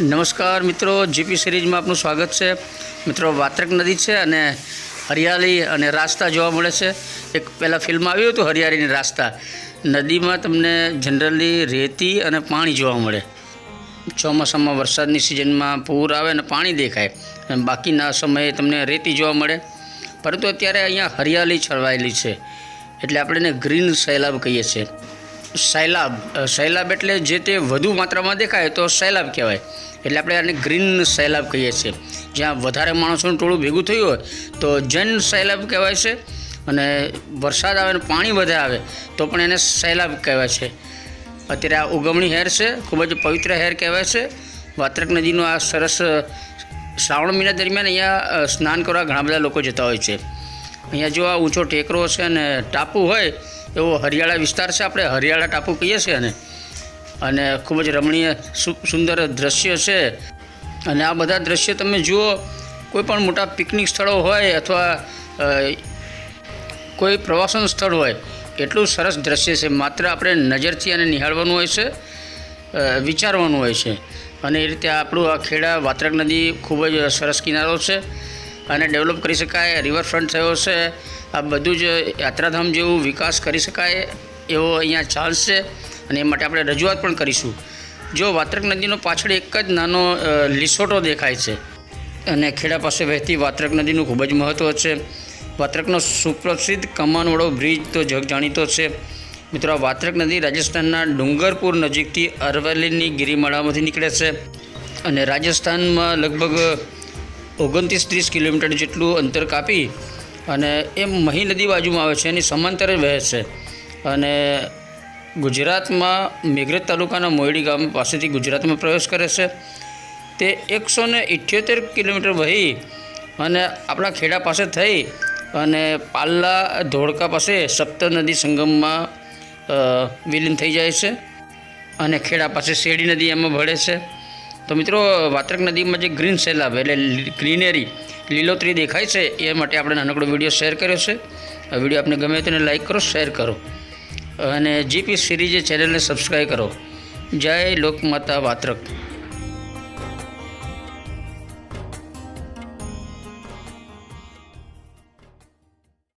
નમસ્કાર મિત્રો જીપી સિરીઝમાં આપનું સ્વાગત છે. મિત્રો, વાત્રક નદી છે અને હરિયાળી અને રાસ્તા જોવા મળે છે. એક પહેલાં ફિલ્મ આવ્યું હતું, હરિયાળીની રાસ્તા. નદીમાં તમને જનરલી રેતી અને પાણી જોવા મળે. ચોમાસામાં વરસાદની સિઝનમાં પૂર આવે અને પાણી દેખાય. બાકીના સમયે તમને રેતી જોવા મળે. પરંતુ અત્યારે અહીંયા હરિયાળી છવાયેલી છે. એટલે આપણે એને ગ્રીન સૈલાબ કહીએ છીએ. સૈલાબ સૈલાબ એટલે જે તે વધુ માત્રામાં દેખાય તો સૈલાબ કહેવાય. એટલે આપણે આને ગ્રીન સહેલાબ કહીએ છીએ. જ્યાં વધારે માણસોનું ટોળું ભેગું થયું હોય, તો જૈન સહેલાબ કહેવાય છે અને વરસાદ આવે અને પાણી વધારે આવે, તો પણ એને સહેલાબ કહેવાય છે. અત્યારે આ ઉગમણી હેર છે, ખૂબ જ પવિત્ર હેર કહેવાય છે. વાત્રક નદીનું આ સરસ શ્રાવણ મહિના દરમિયાન અહીંયા સ્નાન કરવા ઘણા બધા લોકો જતા હોય છે. અહીંયા જો આ ઊંચો ટેકરો છે અને ટાપુ હોય, એવો હરિયાળા વિસ્તાર છે આપણે, હરિયાળા ટાપુ કહીએ છીએ અને અને ખૂબ જ રમણીય સુંદર દ્રશ્ય છે. અને આ બધા દ્રશ્ય તમે જુઓ, કોઈ પણ મોટા પિકનિક સ્થળો હોય અથવા કોઈ પ્રવાસન સ્થળ હોય, એટલું સરસ દ્રશ્ય છે. માત્ર આપણે નજરથી આને નિહાળવાનું હોય છે વિચારવાનું હોય છે. અને એ રીતે આપણું આ ખેડા વાત્રક નદી ખૂબ જ સરસ કિનારો છે અને ડેવલપ કરી શકાય, રિવરફ્રન્ટ થયો છે. આ બધું જ યાત્રાધામ જેવું વિકાસ કરી શકાય એવો અહીંયા ચાન્સ છે. અને એ માટે આપણે રજૂઆત પણ કરીશું. જો વાત્રક નદીનો પાછળ એક જ નાનો લીસોટો દેખાય છે, અને ખેડા પાસે વહેતી વાત્રક નદીનું ખૂબ જ મહત્ત્વ છે. વાત્રકનો સુપ્રસિદ્ધ કમાનવાળો બ્રિજ તો જગ જાણીતો છે. મિત્રો વાત્રક નદી રાજસ્થાનના ડુંગરપુર નજીકથી અરવલ્લીની ગિરિમાળામાંથી નીકળે છે અને રાજસ્થાનમાં લગભગ ઓગણત્રીસ ત્રીસ કિલોમીટર જેટલું અંતર કાપી અને એ મહી નદી બાજુમાં આવે છે. એની સમાંતરે વહે છે અને ગુજરાતમાં મેઘરજ તાલુકાના મોયડી ગામ પાસેથી ગુજરાતમાં પ્રવેશ કરે છે. તે એકસો ને ઇઠ્યોતેર કિલોમીટર વહી અને આપણા ખેડા પાસે થઈ અને પાલ્લા ધોળકા પાસે સપ્ત નદી સંગમમાં વિલીન થઈ જાય છે અને ખેડા પાસે શેરડી નદી એમાં ભળે છે. તો મિત્રો, વાત્રક નદીમાં જે ગ્રીન સેલાબ એટલે ગ્રીનરી લીલોતરી દેખાય છે એ માટે આપણે નાનકડો વીડિયો શેર કર્યો છે. આ વીડિયો આપને ગમે તેને લાઈક કરો, શેર કરો. અને જીપી સિરીઝ ચેનલને સબસ્ક્રાઈબ કરો. જય લોકમાતા વાત્રક